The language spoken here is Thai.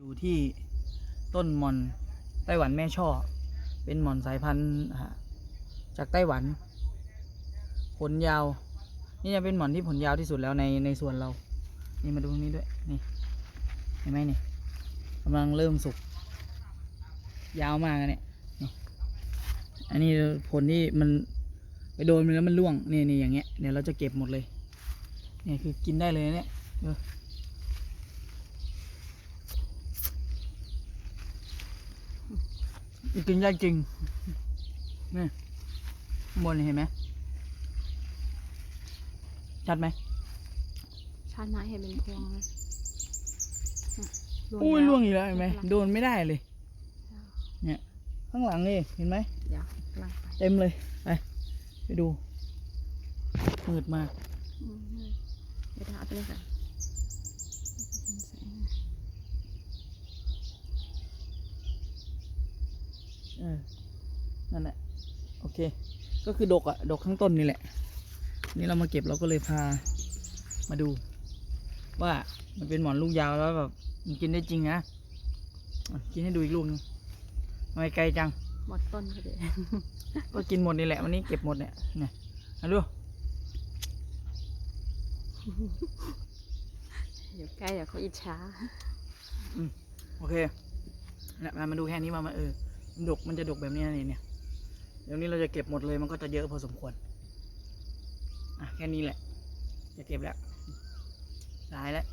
อยู่ที่ต้นมอนไต้หวันแม่ช่อ เป็นมอนสายพันธุ์จากไต้หวัน ผลยาว นี่จะเป็นหมอนที่ผลยาวที่สุดแล้วในในส่วนเรา นี่มาดูตรงนี้ด้วย นี่ เห็นไหมนี่กำลังเริ่มสุก ยาวมากอะเนี่ยนี่ อันนี้ผลที่มันไปโดนมันแล้วมันร่วง นี่นี่อย่างเงี้ย เดี๋ยวเราจะเก็บหมดเลย เนี่ยคือกินได้เลยเนี่ย กินได้จริง นี่ข้างบนเห็นไหม ชัดไหมชาติมาเห็นเป็นพวงเลยน่ะอุ้ยแล่วงอีกแล้วเห็นไหมกำลังโดนไม่ได้เลย เนี่ย ข้างหลังนี่เห็นไหมเดี๋ยวกำลังไปเต็มเลย ไป ไปดูมืดมากอืมเดี๋ยวเอาตัวนี้ก่อนเป็นแสง เออนั่นแหละโอเค ก็คือดกอะดกข้างต้นนี่แหละ นี่เรามาเก็บเราก็เลยพามาดู ว่ามันเป็นหมอนลูกยาวแล้วแบบมันกินได้จริงนะอะกินให้ดูอีกลูกนึงทำไมไกลจัง หมดต้นพอดีก็กินหมดนี่แหละวันนี้เก็บหมดเนี่ยเนี่ยเอาดูอยู่ใกล้เดี๋ยวเขาอิจฉาโอเคเนี่ยมามาดูแค่นี้มามาเออมัน ดกมันจะดกแบบนี้นี่เนี่ยเดี๋ยวนี้เราจะเก็บหมดเลยมันก็จะเยอะพอสมควรอะแค่นี้แหละ จะเก็บแล้วตายแล้ว